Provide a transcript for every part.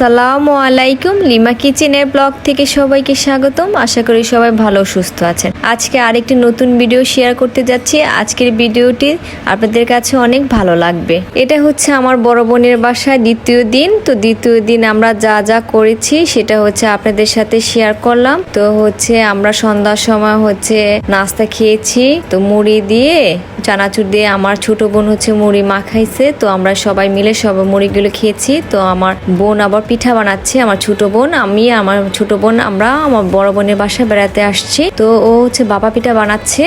আসসালামু আলাইকুম। লিমা কিচেনের ব্লগ থেকে সবাইকে স্বাগতম। আশা করি সবাই ভালো সুস্থ আছেন। আজকে আরেকটি নতুন ভিডিও শেয়ার করতে যাচ্ছি। আজকের ভিডিওটি আপনাদের কাছে অনেক ভালো লাগবে। এটা হচ্ছে আমার বড় বোনের বাসায় দ্বিতীয় দিন। তো দ্বিতীয় দিন আমরা যা যা করেছি সেটা হচ্ছে আপনাদের সাথে শেয়ার করলাম। তো হচ্ছে আমরা সন্ধ্যার সময় হচ্ছে নাস্তা খেয়েছি। তো মুড়ি দিয়ে, চানাচুর দিয়ে আমার ছোট বোন হচ্ছে মুড়ি মাখাইছে। তো আমরা সবাই মিলে সব মুড়িগুলো খেয়েছি। তো আমার বোন আবার পিঠা বানাচ্ছে আমার ছোট বোন, আমি আমার ছোট বোন, আমরা আমার বড় বোনের বাসায় বেড়াতে আসছি। তো ও হচ্ছে বাবা পিঠা বানাচ্ছে।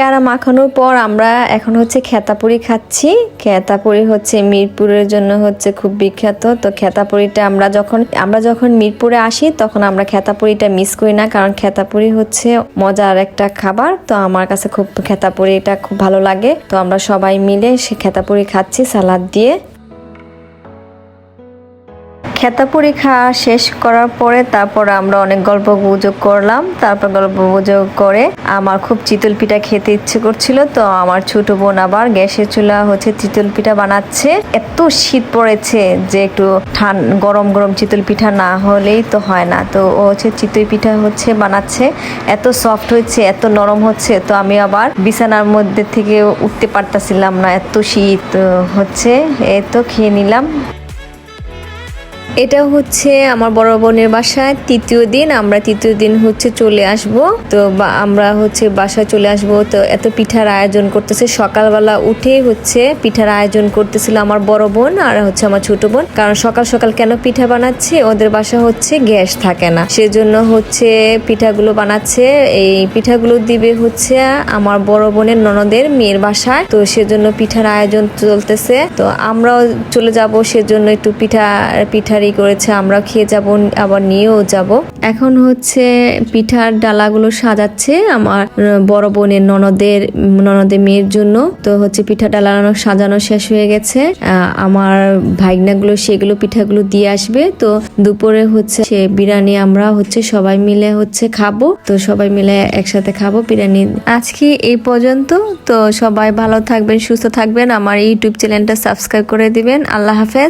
পেয়ারা মাখানোর পর আমরা এখন হচ্ছে খেতাপুরি খাচ্ছি। খেতাপুরি হচ্ছে মিরপুরের জন্য হচ্ছে খুব বিখ্যাত। তো খেতাপুরিটা আমরা যখন আমরা যখন মিরপুরে আসি, তখন আমরা খেতাপুরিটা মিস করি না, কারণ খেতাপুরি হচ্ছে মজার একটা খাবার। তো আমার কাছে খুব খেতাপুরিটা খুব ভালো লাগে। তো আমরা সবাই মিলে সে খেতাপুরি খাচ্ছি সালাদ দিয়ে। খেতাপুরি পরীক্ষা শেষ করার পরে তারপর আমরা অনেক গল্প গুজব করলাম। তারপর গল্প গুজব করে আমার খুব চিতল পিঠা খেতে ইচ্ছে করছিল, তো আমার ছোট বোন আবার গ্যাসের চুলা হচ্ছে চিতল পিঠা বানাচ্ছে। এত শীত পড়েছে যে একটু ঠান, গরম গরম চিতল পিঠা না হলেই তো হয় না। তো ও হচ্ছে চিতই পিঠা হচ্ছে বানাচ্ছে। এত সফট হচ্ছে, এত নরম হচ্ছে, তো আমি আবার বিছানার মধ্যে থেকে উঠতে পারতাছিলাম না, এত শীত হচ্ছে। এই তো খেয়ে নিলাম। এটা হচ্ছে আমার বড় বোনের বাসায়। তৃতীয় দিন, আমরা তৃতীয় দিন হচ্ছে চলে আসব। তো আমরা হচ্ছে বাসায় চলে আসব। তো এত পিঠার আয়োজন করতেছে। সকালবেলা উঠে হচ্ছে পিঠার আয়োজন করতেছিল আমার বড় বোন আর হচ্ছে আমার ছোট বোন। কারণ সকাল সকাল কেন পিঠা বানাচ্ছে? ওদের বাসা হচ্ছে গ্যাস থাকে না। সেজন্য হচ্ছে পিঠাগুলো বানাচ্ছে। এই পিঠাগুলো দিবে হচ্ছে আমার বড় বোনের ননদের মেয়ের বাসায়। তো সেজন্য পিঠার আয়োজন চলতেছে। তো আমরাও চলে যাব। সেজন্য একটু পিঠা পিঠারি করেছে, আমরা খেয়ে যাব, আবার নিয়েও যাব। এখন হচ্ছে পিঠার ডালাগুলো সাজাচ্ছে আমার বড় বোনের ননদের ননদের মেয়ের জন্য। তো হচ্ছে পিঠা ডালা সাজানো শেষ হয়ে গেছে। আমার ভাইগনাগুলো, সেগুলো পিঠাগুলো দিয়ে আসবে। তো দুপুরে হচ্ছে সে বিরিয়ানি আমরা হচ্ছে সবাই মিলে হচ্ছে খাব। তো সবাই মিলে একসাথে খাব বিরিয়ানি। আজকে এই পর্যন্ত। তো সবাই ভালো থাকবেন, সুস্থ থাকবেন। আমার ইউটিউব চ্যানেলটা সাবস্ক্রাইব করে দিবেন। আল্লাহ হাফেজ।